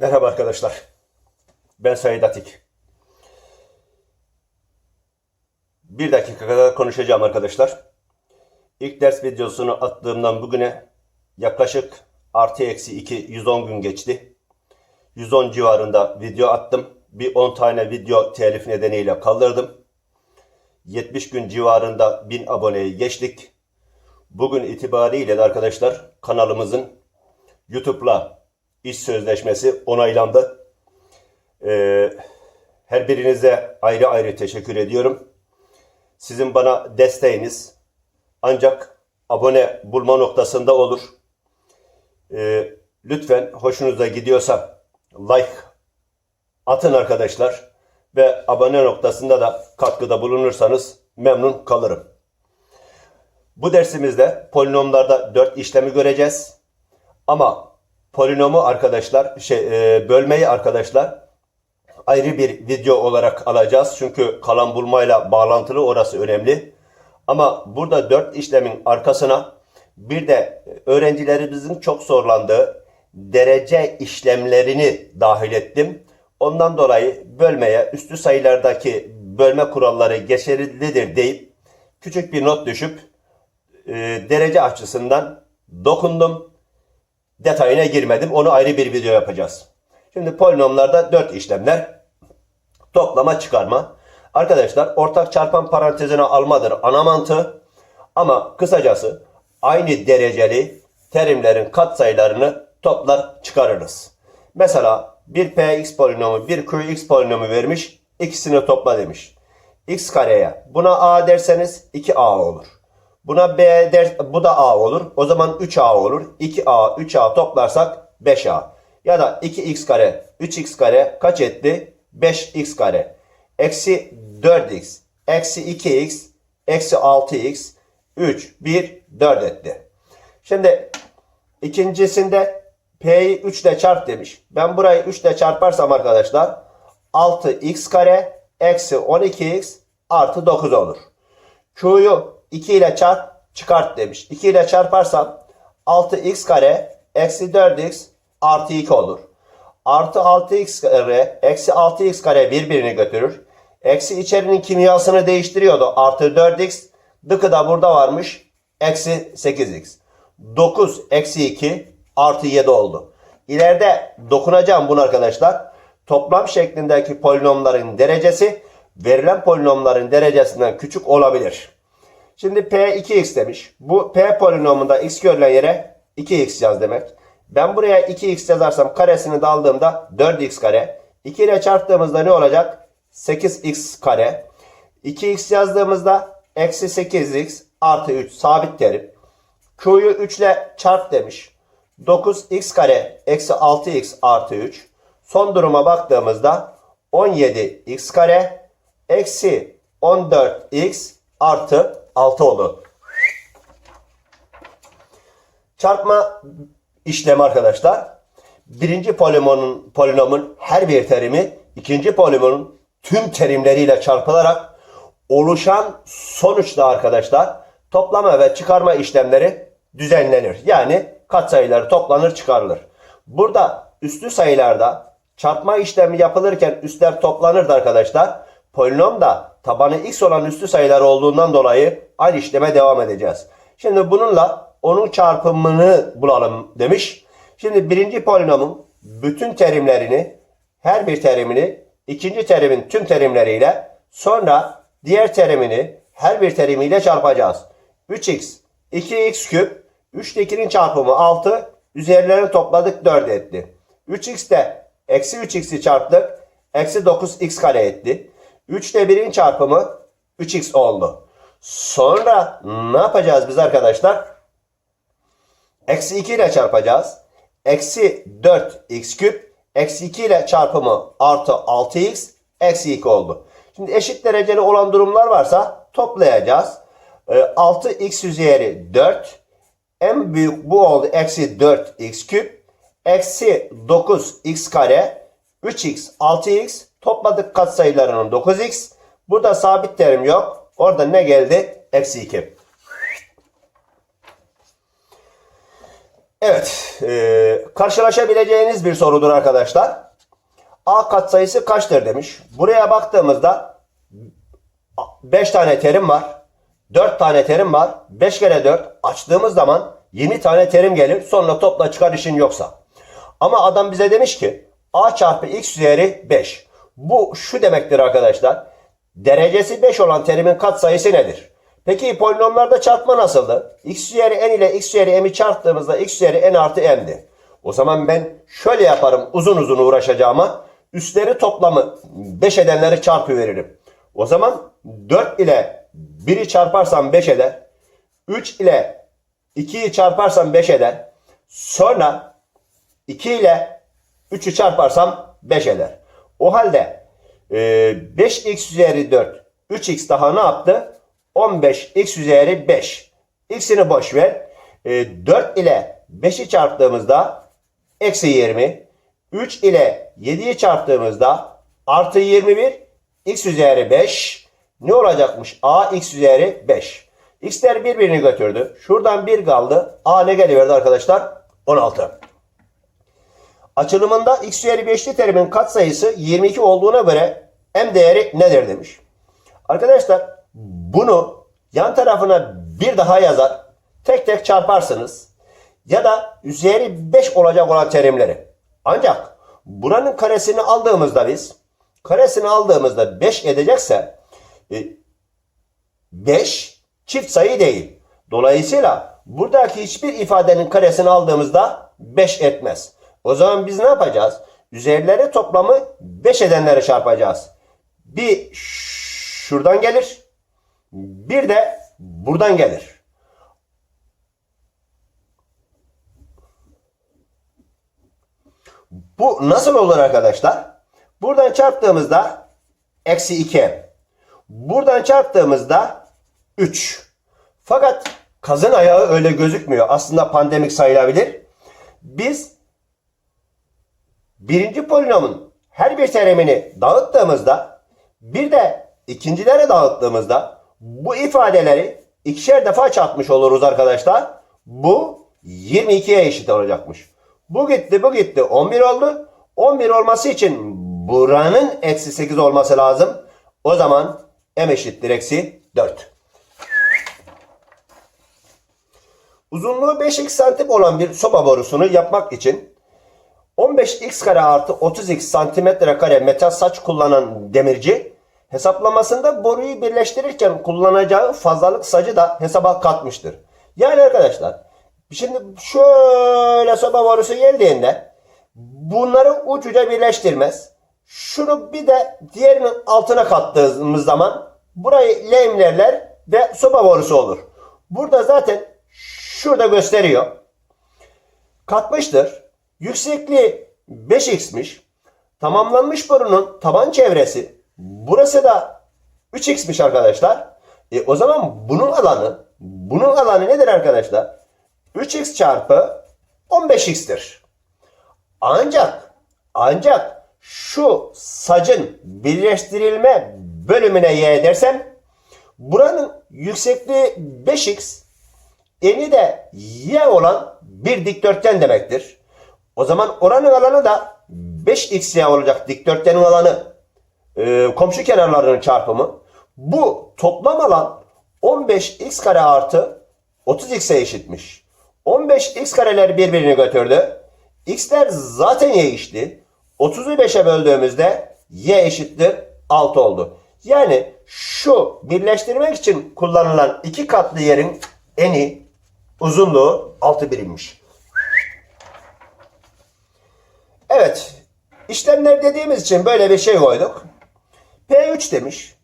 Merhaba arkadaşlar. Ben Said Atik. Bir dakika kadar konuşacağım arkadaşlar. İlk ders videosunu attığımdan bugüne yaklaşık artı eksi 2 110 gün geçti. 110 civarında video attım. Bir 10 tane video telif nedeniyle kaldırdım. 70 gün civarında 1000 aboneyi geçtik. Bugün itibariyle de arkadaşlar kanalımızın YouTube'la iş sözleşmesi onaylandı. Ee, her birinize ayrı ayrı teşekkür ediyorum. Sizin bana desteğiniz ancak abone bulma noktasında olur. Ee, lütfen hoşunuza gidiyorsa like atın arkadaşlar ve abone noktasında da katkıda bulunursanız memnun kalırım. Bu dersimizde polinomlarda 4 işlemi göreceğiz. Ama polinomu arkadaşlar, şey, e, bölmeyi arkadaşlar ayrı bir video olarak alacağız. Çünkü kalan bulmayla bağlantılı orası önemli. Ama burada 4 işlemin arkasına bir de öğrencilerimizin çok zorlandığı derece işlemlerini dahil ettim. Ondan dolayı bölmeye üstü sayılardaki bölme kuralları geçerlidir deyip küçük bir not düşüp e, derece açısından dokundum. Detayına girmedim. Onu ayrı bir video yapacağız. Şimdi polinomlarda 4 işlemler. Toplama çıkarma. Arkadaşlar ortak çarpan parantezine almadır ana mantığı. Ama kısacası aynı dereceli terimlerin katsayılarını toplar çıkarırız. Mesela bir px polinomu bir qx polinomu vermiş. ikisini topla demiş. x kareye buna a derseniz 2a olur. Buna B der, bu da A olur. O zaman 3A olur. 2A, 3A toplarsak 5A. Ya da 2x kare, 3x kare kaç etti? 5x kare. Eksi 4x, eksi 2x, eksi 6x, 3, 1, 4 etti. Şimdi ikincisinde P'yi 3 ile çarp demiş. Ben burayı 3 ile çarparsam arkadaşlar 6x kare eksi 12x artı 9 olur. Q'yu 2 ile çarp çıkart demiş. 2 ile çarparsam 6x kare eksi 4x artı 2 olur. Artı 6x kare eksi 6x kare birbirini götürür. Eksi içerinin kimyasını değiştiriyordu. Artı 4x dıkı da burada varmış. Eksi 8x. 9 eksi 2 artı 7 oldu. İleride dokunacağım bunu arkadaşlar. Toplam şeklindeki polinomların derecesi verilen polinomların derecesinden küçük olabilir. Şimdi P 2x demiş. Bu P polinomunda x görülen yere 2x yaz demek. Ben buraya 2x yazarsam karesini de aldığımda 4x kare. 2 ile çarptığımızda ne olacak? 8x kare. 2x yazdığımızda eksi 8x artı 3 sabit terim. Q'yu 3 ile çarp demiş. 9x kare eksi 6x artı 3. Son duruma baktığımızda 17x kare eksi 14x artı 6 oldu. Çarpma işlemi arkadaşlar. Birinci polinomun, polinomun her bir terimi ikinci polinomun tüm terimleriyle çarpılarak oluşan sonuçta arkadaşlar toplama ve çıkarma işlemleri düzenlenir. Yani katsayıları toplanır çıkarılır. Burada üslü sayılarda çarpma işlemi yapılırken üstler toplanırdı arkadaşlar. Polinom da tabanı x olan üslü sayılar olduğundan dolayı aynı işleme devam edeceğiz. Şimdi bununla onun çarpımını bulalım demiş. Şimdi birinci polinomun bütün terimlerini, her bir terimini ikinci terimin tüm terimleriyle sonra diğer terimini her bir terimiyle çarpacağız. 3x, 2x küp, 3 ile 2'nin çarpımı 6, üzerlerini topladık 4 etti. 3x de eksi 3x'i çarptık, eksi 9x kare etti. 3 ile 1'in çarpımı 3x oldu. Sonra ne yapacağız biz arkadaşlar? Eksi 2 ile çarpacağız. Eksi 4x küp. Eksi 2 ile çarpımı artı 6x. Eksi 2 oldu. Şimdi eşit dereceli olan durumlar varsa toplayacağız. 6x üzeri 4. En büyük bu oldu. Eksi 4x küp. Eksi 9x kare. 3x 6x. Topladık katsayılarının 9x. Burada sabit terim yok. Orada ne geldi? Eksi 2. Evet, e, karşılaşabileceğiniz bir sorudur arkadaşlar. A katsayısı kaçtır demiş. Buraya baktığımızda 5 tane terim var. 4 tane terim var. 5 kere 4 açtığımız zaman 20 tane terim gelir. Sonra topla çıkar işin yoksa. Ama adam bize demiş ki A çarpı X üzeri 5. Bu şu demektir arkadaşlar. Derecesi 5 olan terimin katsayısı nedir? Peki polinomlarda çarpma nasıldı? X üzeri n ile x üzeri m'i çarptığımızda x üzeri n artı m'di. O zaman ben şöyle yaparım uzun uzun uğraşacağıma. Üstleri toplamı 5 edenleri çarpı veririm. O zaman 4 ile 1'i çarparsam 5 eder. 3 ile 2'yi çarparsam 5 eder. Sonra 2 ile 3'ü çarparsam 5 eder. O halde e, 5x üzeri 4 3x daha ne yaptı? 15x üzeri 5. X'ini boş ver. E, 4 ile 5'i çarptığımızda eksi 20. 3 ile 7'yi çarptığımızda artı 21. X üzeri 5. Ne olacakmış? A x üzeri 5. X'ler birbirini götürdü. Şuradan 1 kaldı. A ne geliverdi arkadaşlar? 16. Açılımında x üzeri 5'li terimin katsayısı 22 olduğuna göre m değeri nedir demiş. Arkadaşlar bunu yan tarafına bir daha yazar. Tek tek çarparsınız. Ya da üzeri 5 olacak olan terimleri. Ancak buranın karesini aldığımızda biz karesini aldığımızda 5 edecekse 5 çift sayı değil. Dolayısıyla buradaki hiçbir ifadenin karesini aldığımızda 5 etmez. O zaman biz ne yapacağız? Üzerleri toplamı 5 edenleri çarpacağız. Bir şuradan gelir. Bir de buradan gelir. Bu nasıl olur arkadaşlar? Buradan çarptığımızda eksi 2. Buradan çarptığımızda 3. Fakat kazın ayağı öyle gözükmüyor. Aslında pandemik sayılabilir. Biz birinci polinomun her bir terimini dağıttığımızda bir de ikincilere dağıttığımızda bu ifadeleri ikişer defa çarpmış oluruz arkadaşlar. Bu 22'ye eşit olacakmış. Bu gitti bu gitti 11 oldu. 11 olması için buranın eksi 8 olması lazım. O zaman m eşittir eksi 4. Uzunluğu 5x santim olan bir soba borusunu yapmak için 15x kare artı 30x santimetre kare metal saç kullanan demirci hesaplamasında boruyu birleştirirken kullanacağı fazlalık sacı da hesaba katmıştır. Yani arkadaşlar şimdi şöyle soba borusu geldiğinde bunları ucuca birleştirmez. Şunu bir de diğerinin altına kattığımız zaman burayı lehimlerler ve soba borusu olur. Burada zaten şurada gösteriyor. Katmıştır. Yüksekliği 5x'miş. Tamamlanmış borunun taban çevresi. Burası da 3x'miş arkadaşlar. E, o zaman bunun alanı bunun alanı nedir arkadaşlar? 3x çarpı 15x'tir. Ancak ancak şu sacın birleştirilme bölümüne y dersem buranın yüksekliği 5x eni de y olan bir dikdörtgen demektir. O zaman oranın alanı da 5xy olacak dikdörtgenin alanı e, komşu kenarlarının çarpımı. Bu toplam alan 15x kare artı 30x'e eşitmiş. 15x kareler birbirini götürdü. x'ler zaten y eşitti. 30'u 5'e böldüğümüzde y eşittir 6 oldu. Yani şu birleştirmek için kullanılan iki katlı yerin eni uzunluğu 6 birimmiş. Evet. işlemler dediğimiz için böyle bir şey koyduk. P3 demiş.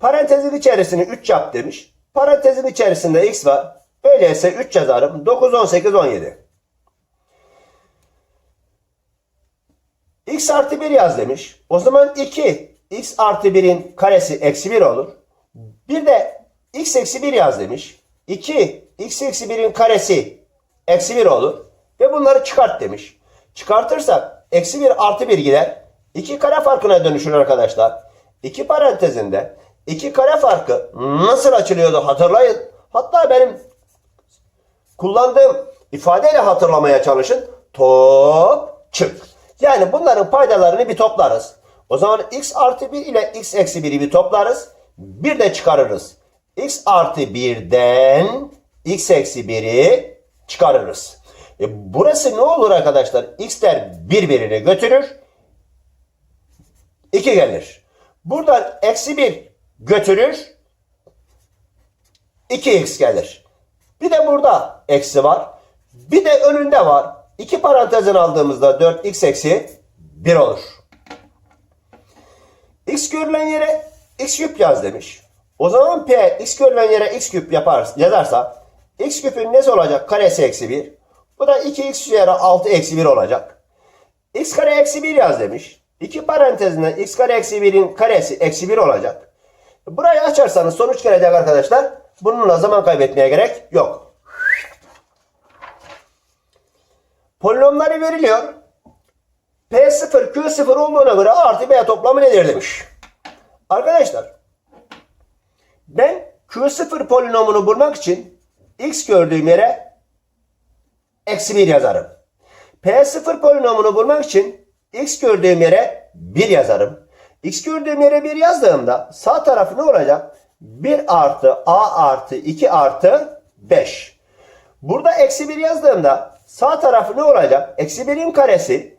Parantezin içerisini 3 yap demiş. Parantezin içerisinde x var. Öyleyse 3 yazarım. 9, 18, 17. x artı 1 yaz demiş. O zaman 2 x artı 1'in karesi eksi 1 olur. Bir de x eksi 1 yaz demiş. 2 x eksi 1'in karesi eksi 1 olur. Ve bunları çıkart demiş. Çıkartırsak eksi 1 artı 1 gider. 2 kare farkına dönüşür arkadaşlar. 2 parantezinde 2 kare farkı nasıl açılıyordu hatırlayın. Hatta benim kullandığım ifadeyle hatırlamaya çalışın. Top çık. Yani bunların paydalarını bir toplarız. O zaman x artı 1 ile x eksi 1'i bir toplarız. Bir de çıkarırız. x artı 1'den x eksi 1'i çıkarırız. E burası ne olur arkadaşlar? x'ler birbirini götürür. 2 gelir. Buradan eksi 1 götürür. 2x gelir. Bir de burada eksi var. Bir de önünde var. İki parantezin aldığımızda 4x eksi 1 olur. x görülen yere x küp yaz demiş. O zaman p x görülen yere x küp yapar, yazarsa x küpün nesi olacak? Karesi eksi 1. Bu da 2x üzeri 6 eksi 1 olacak. x kare eksi 1 yaz demiş. İki parantezinde x kare eksi 1'in karesi eksi 1 olacak. Burayı açarsanız sonuç gelecek arkadaşlar. Bununla zaman kaybetmeye gerek yok. Polinomları veriliyor. P0, Q0 olduğuna göre artı B toplamı nedir demiş. Arkadaşlar ben Q0 polinomunu bulmak için x gördüğüm yere eksi 1 yazarım. P0 polinomunu bulmak için x gördüğüm yere 1 yazarım. x gördüğüm yere 1 yazdığımda sağ tarafı ne olacak? 1 artı a artı 2 artı 5. Burada eksi 1 yazdığımda sağ tarafı ne olacak? Eksi 1'in karesi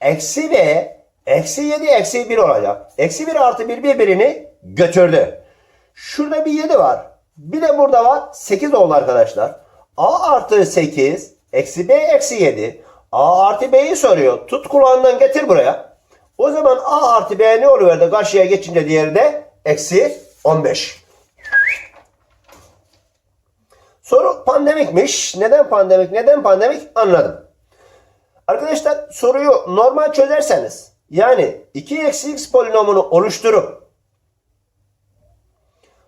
eksi b eksi 7 eksi 1 olacak. Eksi 1 artı 1 birbirini götürdü. Şurada bir 7 var. Bir de burada var. 8 oldu arkadaşlar. a artı 8 eksi b eksi 7. a artı b'yi soruyor. Tut kulağından getir buraya. O zaman a artı b ne oluverdi? Karşıya geçince diğeri de eksi 15. Soru pandemikmiş. Neden pandemik? Neden pandemik? Anladım. Arkadaşlar soruyu normal çözerseniz yani 2 eksi x polinomunu oluşturup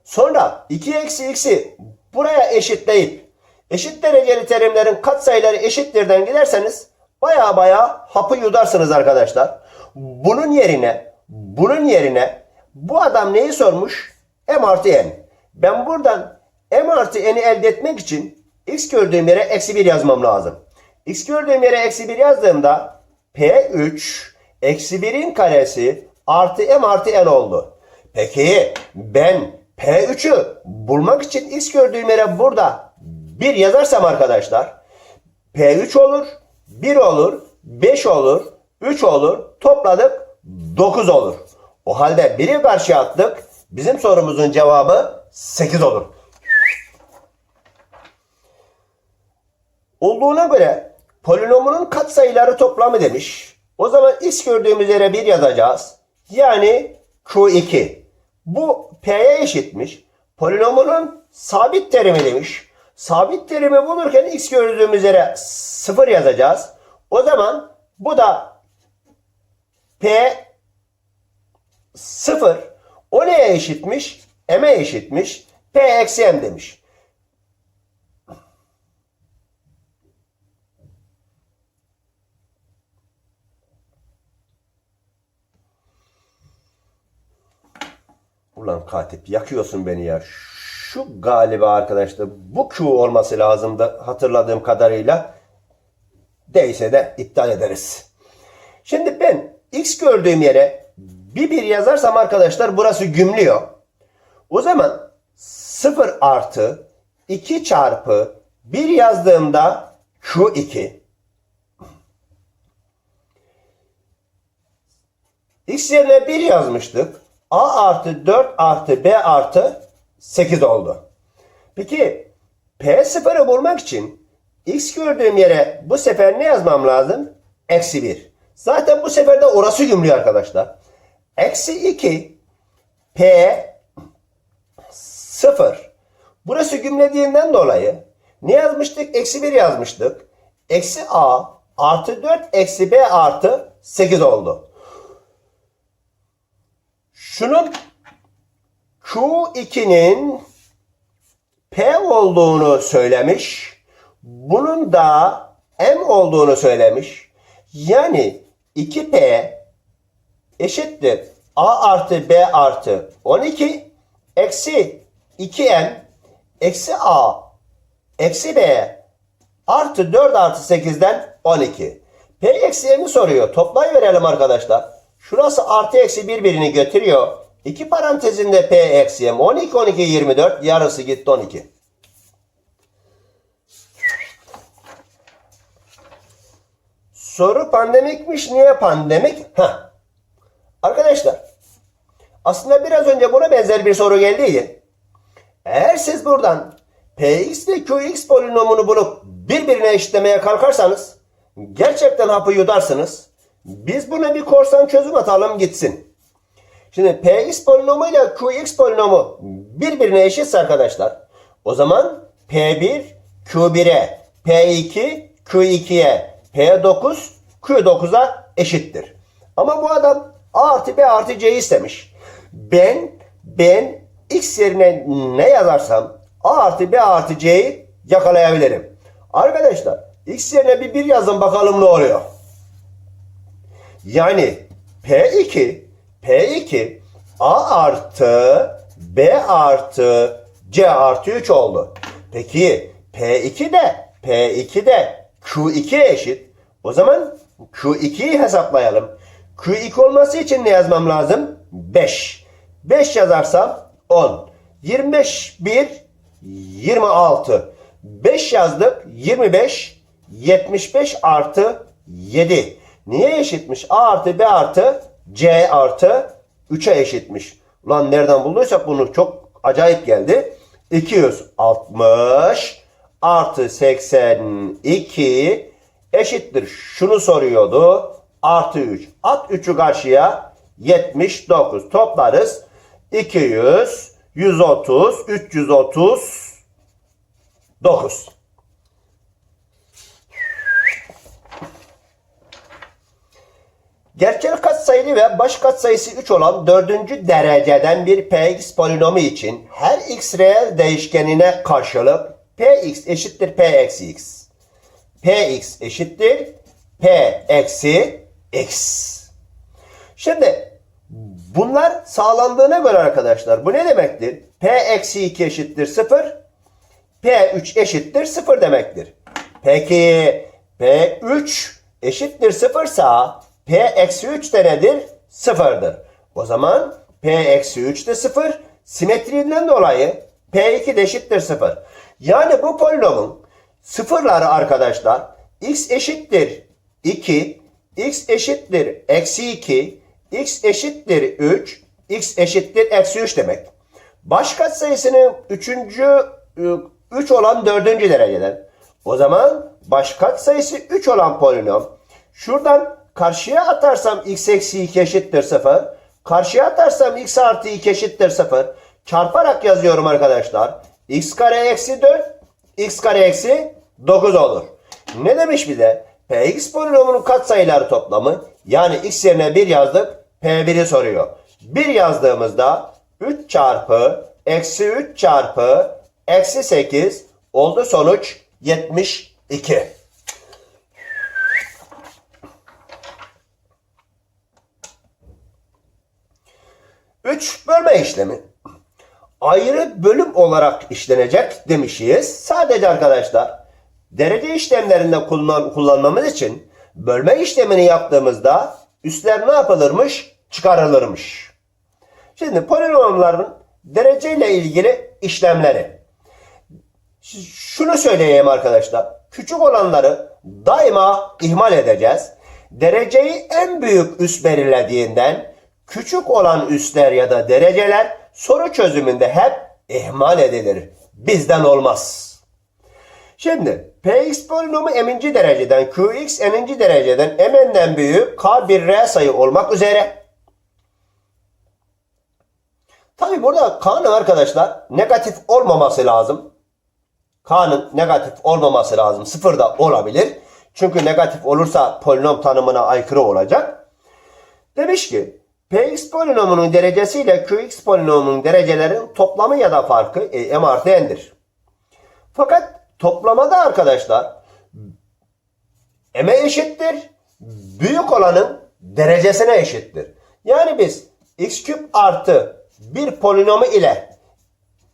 sonra 2 eksi x'i buraya eşitleyip eşit dereceli terimlerin katsayıları eşittirden giderseniz baya baya hapı yudarsınız arkadaşlar. Bunun yerine bunun yerine bu adam neyi sormuş? M artı n. Ben buradan m artı n'i elde etmek için x gördüğüm yere eksi 1 yazmam lazım. x gördüğüm yere eksi 1 yazdığımda p3 eksi 1'in karesi artı m artı n oldu. Peki ben p3'ü bulmak için x gördüğüm yere burada 1 yazarsam arkadaşlar p3 olur, 1 olur, 5 olur, 3 olur, topladık 9 olur. O halde 1'i karşıya attık. Bizim sorumuzun cevabı 8 olur. Olduğuna göre polinomunun katsayıları toplamı demiş. O zaman x gördüğümüz yere 1 yazacağız. Yani Q2. Bu P'ye eşitmiş. Polinomunun sabit terimi demiş. Sabit terimi bulurken x gördüğümüz yere 0 yazacağız. O zaman bu da P 0. O neye eşitmiş? M'e eşitmiş. P eksi M demiş. Ulan katip yakıyorsun beni ya. Şu galiba arkadaşlar bu Q olması lazımdı hatırladığım kadarıyla. Değilse de iptal ederiz. Şimdi ben x gördüğüm yere bir bir yazarsam arkadaşlar burası gümlüyor. O zaman 0 artı 2 çarpı 1 yazdığımda Q2 x yerine 1 yazmıştık. A artı 4 artı B artı 8 oldu. Peki P0'ı bulmak için x gördüğüm yere bu sefer ne yazmam lazım? Eksi 1. Zaten bu sefer de orası gümlü arkadaşlar. Eksi 2 P 0. Burası gümlediğinden dolayı ne yazmıştık? Eksi 1 yazmıştık. Eksi A artı 4 eksi B artı 8 oldu. Şunun Q2'nin P olduğunu söylemiş. Bunun da M olduğunu söylemiş. Yani 2P eşittir A artı B artı 12 eksi 2M eksi A eksi B Artı 4 artı 8'den 12. P eksi M'i soruyor. Toplayı verelim arkadaşlar. Şurası artı eksi birbirini götürüyor. İki parantezinde P eksi M. 12, 12, 24. Yarısı gitti 12. Soru pandemikmiş. Niye pandemik? Heh. Arkadaşlar aslında biraz önce buna benzer bir soru geldiydi. Eğer siz buradan Px ve Qx polinomunu bulup birbirine eşitlemeye kalkarsanız gerçekten hapı yudarsınız. Biz buna bir korsan çözüm atalım gitsin. Şimdi Px polinomu ile Qx polinomu birbirine eşitse arkadaşlar o zaman P1 Q1'e P2 Q2'ye P9 Q9'a eşittir. Ama bu adam A artı B artı C istemiş. Ben ben X yerine ne yazarsam A artı B artı C'yi yakalayabilirim. Arkadaşlar X yerine bir 1 yazın bakalım ne oluyor. Yani P2 P2 A artı B artı C artı 3 oldu. Peki P2 de P2 de Q2 eşit. O zaman Q2'yi hesaplayalım. Q2 olması için ne yazmam lazım? 5. 5 yazarsam 10. 25 1 26. 5 yazdık 25 75 artı 7. Niye eşitmiş? A artı B artı C artı 3'e eşitmiş. Ulan nereden bulduysak bunu çok acayip geldi. 260 artı 82 eşittir. Şunu soruyordu. Artı 3. At 3'ü karşıya 79. Toplarız. 200, 130, 330, Gerçel katsayılı ve baş katsayısı 3 olan dördüncü dereceden bir px polinomu için her x reel değişkenine karşılık px eşittir p eksi x. px eşittir p eksi x. Şimdi bunlar sağlandığına göre arkadaşlar bu ne demektir? p eksi 2 eşittir 0 P3 eşittir 0 demektir. Peki P3 eşittir 0 sa P eksi 3 de nedir? 0'dır. O zaman P eksi 3 de 0. Simetriğinden dolayı P2 de eşittir 0. Yani bu polinomun sıfırları arkadaşlar x eşittir 2, x eşittir eksi 2, x eşittir 3, x eşittir eksi 3 demek. Baş katsayısının üçüncü 3 olan dördüncü dereceden. O zaman baş katsayısı 3 olan polinom. Şuradan karşıya atarsam x eksi 2 eşittir 0. Karşıya atarsam x artı 2 eşittir 0. Çarparak yazıyorum arkadaşlar. x kare eksi 4, x kare eksi 9 olur. Ne demiş bize? Px polinomunun katsayıları toplamı yani x yerine 1 yazdık. P1'i soruyor. 1 yazdığımızda 3 çarpı eksi 3 çarpı eksi 8 oldu sonuç 72. Üç bölme işlemi. Ayrı bölüm olarak işlenecek demişiz. Sadece arkadaşlar derece işlemlerinde kullan, kullanmamız için bölme işlemini yaptığımızda üstler ne yapılırmış? Çıkarılırmış. Şimdi polinomların dereceyle ilgili işlemleri. Şunu söyleyeyim arkadaşlar. Küçük olanları daima ihmal edeceğiz. Dereceyi en büyük üs belirlediğinden küçük olan üsler ya da dereceler soru çözümünde hep ihmal edilir. Bizden olmaz. Şimdi Px polinomu m'inci dereceden Qx n'inci dereceden m'den büyük K bir R sayı olmak üzere Tabi burada K'nın arkadaşlar negatif olmaması lazım. K'nın negatif olmaması lazım. Sıfır da olabilir. Çünkü negatif olursa polinom tanımına aykırı olacak. Demiş ki Px polinomunun derecesi ile Qx polinomunun derecelerin toplamı ya da farkı e, m artı n'dir. Fakat toplamada arkadaşlar m'e eşittir. Büyük olanın derecesine eşittir. Yani biz x küp artı bir polinomu ile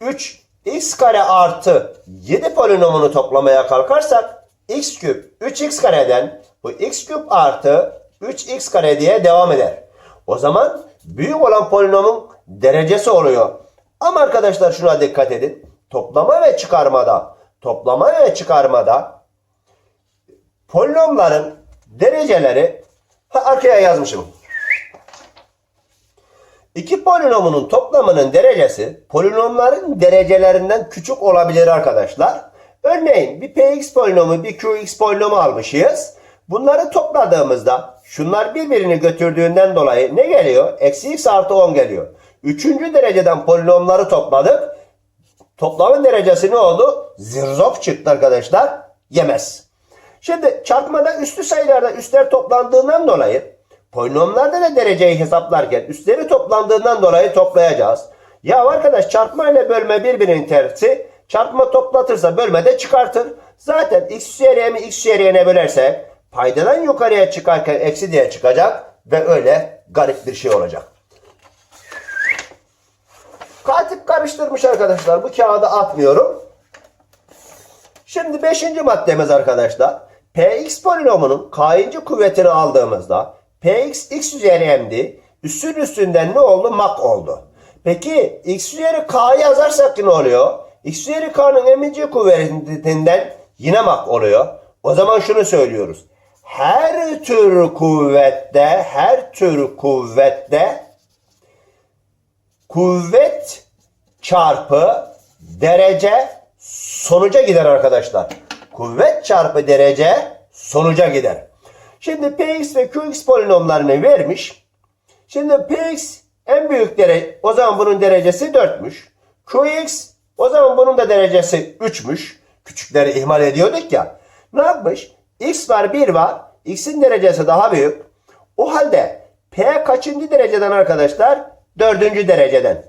3 x kare artı 7 polinomunu toplamaya kalkarsak x küp 3x kareden bu x küp artı 3x kare diye devam eder. O zaman büyük olan polinomun derecesi oluyor. Ama arkadaşlar şuna dikkat edin. Toplama ve çıkarmada toplama ve çıkarmada polinomların dereceleri ha, arkaya yazmışım. İki polinomunun toplamının derecesi polinomların derecelerinden küçük olabilir arkadaşlar. Örneğin bir px polinomu bir qx polinomu almışız. Bunları topladığımızda şunlar birbirini götürdüğünden dolayı ne geliyor? Eksi x artı 10 geliyor. Üçüncü dereceden polinomları topladık. Toplamın derecesi ne oldu? Zirzop çıktı arkadaşlar. Yemez. Şimdi çarpmada üstü sayılarda üstler toplandığından dolayı polinomlarda da dereceyi hesaplarken üstleri toplandığından dolayı toplayacağız. Ya arkadaş çarpma ile bölme birbirinin tersi. Çarpma toplatırsa bölme de çıkartır. Zaten x üzeri mi x üzeri n'e bölersek paydadan yukarıya çıkarken eksi diye çıkacak ve öyle garip bir şey olacak. Katip karıştırmış arkadaşlar. Bu kağıdı atmıyorum. Şimdi 5. maddemiz arkadaşlar. Px polinomunun k'inci kuvvetini aldığımızda Px x üzeri m'di. Üstün üstünden ne oldu? Mak oldu. Peki x üzeri k'yı yazarsak ne oluyor? x üzeri k'nın m'inci kuvvetinden yine mak oluyor. O zaman şunu söylüyoruz. Her tür kuvvette, her tür kuvvette kuvvet çarpı derece sonuca gider arkadaşlar. Kuvvet çarpı derece sonuca gider. Şimdi Px ve Qx polinomlarını vermiş. Şimdi Px en büyük derece o zaman bunun derecesi 4'müş. Qx o zaman bunun da derecesi 3'müş. Küçükleri ihmal ediyorduk ya. Ne yapmış? X var 1 var. X'in derecesi daha büyük. O halde P kaçıncı dereceden arkadaşlar? Dördüncü dereceden.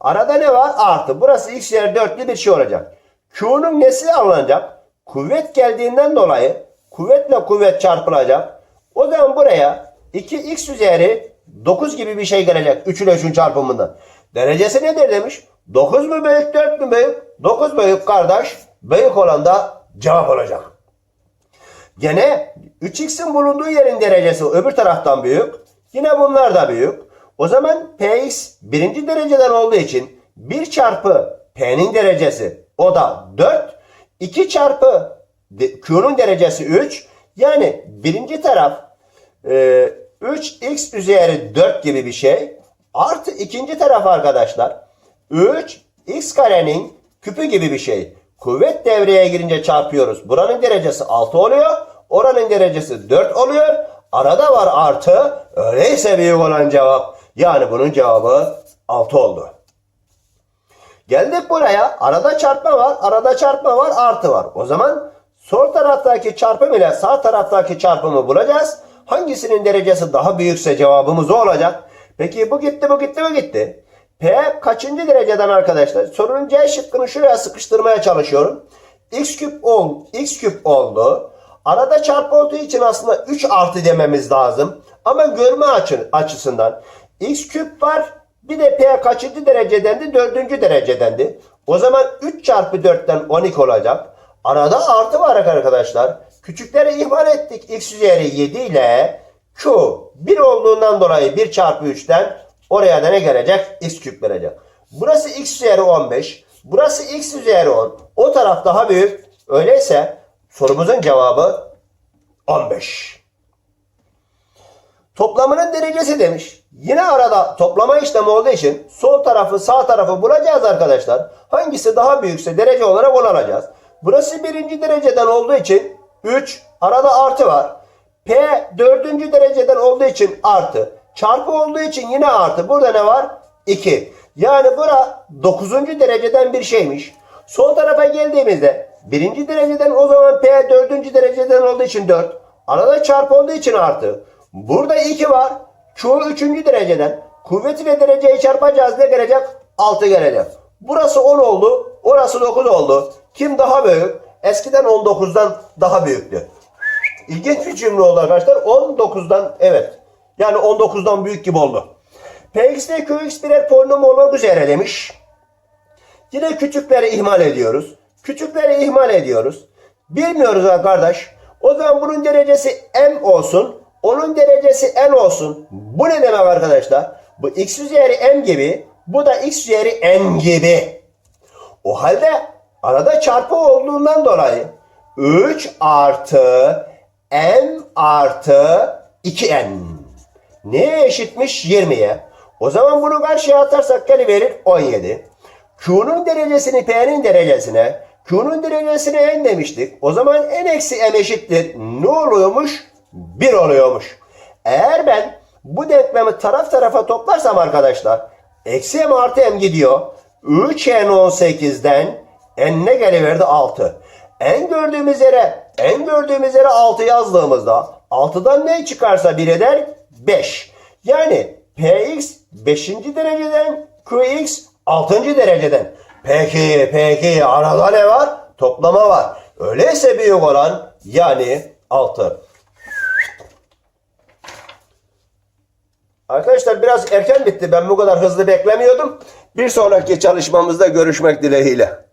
Arada ne var? Artı. Burası x yer 4'lü bir şey olacak. Q'nun nesi alınacak? Kuvvet geldiğinden dolayı kuvvetle kuvvet çarpılacak. O zaman buraya 2x üzeri 9 gibi bir şey gelecek. 3 ile 3'ün çarpımından. Derecesi nedir demiş? 9 mu büyük 4 mü büyük? 9 büyük kardeş. Büyük olan da cevap olacak. Gene 3x'in bulunduğu yerin derecesi öbür taraftan büyük. Yine bunlar da büyük. O zaman px birinci dereceden olduğu için 1 çarpı p'nin derecesi o da 4. 2 çarpı q'nun derecesi 3. Yani birinci taraf e, 3x üzeri 4 gibi bir şey. Artı ikinci taraf arkadaşlar 3 x karenin küpü gibi bir şey. Kuvvet devreye girince çarpıyoruz. Buranın derecesi 6 oluyor. Oranın derecesi 4 oluyor. Arada var artı. Öyleyse büyük olan cevap. Yani bunun cevabı 6 oldu. Geldik buraya. Arada çarpma var. Arada çarpma var. Artı var. O zaman sol taraftaki çarpım ile sağ taraftaki çarpımı bulacağız. Hangisinin derecesi daha büyükse cevabımız o olacak. Peki bu gitti bu gitti bu gitti. P kaçıncı dereceden arkadaşlar? Sorunun C şıkkını şuraya sıkıştırmaya çalışıyorum. X küp ol, X küp oldu. Arada çarpı olduğu için aslında 3 artı dememiz lazım. Ama görme açı, açısından X küp var. Bir de P kaçıncı derecedendi? Dördüncü derecedendi. O zaman 3 çarpı 4'ten 12 olacak. Arada artı var arkadaşlar. Küçükleri ihmal ettik. X üzeri 7 ile Q 1 olduğundan dolayı 1 çarpı 3'ten oraya da ne gelecek? X küp verecek. Burası X üzeri 15. Burası X üzeri 10. O taraf daha büyük. Öyleyse sorumuzun cevabı 15. Toplamının derecesi demiş. Yine arada toplama işlemi olduğu için sol tarafı sağ tarafı bulacağız arkadaşlar. Hangisi daha büyükse derece olarak onu alacağız. Burası birinci dereceden olduğu için 3 arada artı var. P dördüncü dereceden olduğu için artı. Çarpı olduğu için yine artı. Burada ne var? 2. Yani bura 9. dereceden bir şeymiş. Sol tarafa geldiğimizde birinci dereceden o zaman P dördüncü dereceden olduğu için 4. Arada çarpı olduğu için artı. Burada 2 var. Çoğu 3. dereceden. Kuvveti ve dereceyi çarpacağız ne gelecek? 6 gelecek. Burası 10 oldu. Orası 9 oldu. Kim daha büyük? Eskiden 19'dan daha büyüktü. İlginç bir cümle oldu arkadaşlar. 19'dan evet. Yani 19'dan büyük gibi oldu. Px ve Qx birer polinom olmak üzere demiş. Yine küçükleri ihmal ediyoruz. Küçükleri ihmal ediyoruz. Bilmiyoruz ha kardeş. O zaman bunun derecesi m olsun. Onun derecesi n olsun. Bu ne demek arkadaşlar? Bu x üzeri m gibi. Bu da x üzeri n gibi. O halde arada çarpı olduğundan dolayı 3 artı m artı 2n. Neye eşitmiş? 20'ye. O zaman bunu karşıya atarsak verir 17. Q'nun derecesini P'nin derecesine, Q'nun derecesine n demiştik. O zaman n eksi m eşittir. Ne oluyormuş? 1 oluyormuş. Eğer ben bu denklemi taraf tarafa toplarsam arkadaşlar, eksi m artı m gidiyor. 3n18'den n ne geliverdi? 6. n gördüğümüz yere, n gördüğümüz yere 6 yazdığımızda 6'dan ne çıkarsa 1 eder? 5. Yani px 5. dereceden, qx 6. dereceden. Peki, peki arada ne var? Toplama var. Öyleyse büyük olan yani 6. Arkadaşlar biraz erken bitti. Ben bu kadar hızlı beklemiyordum. Bir sonraki çalışmamızda görüşmek dileğiyle.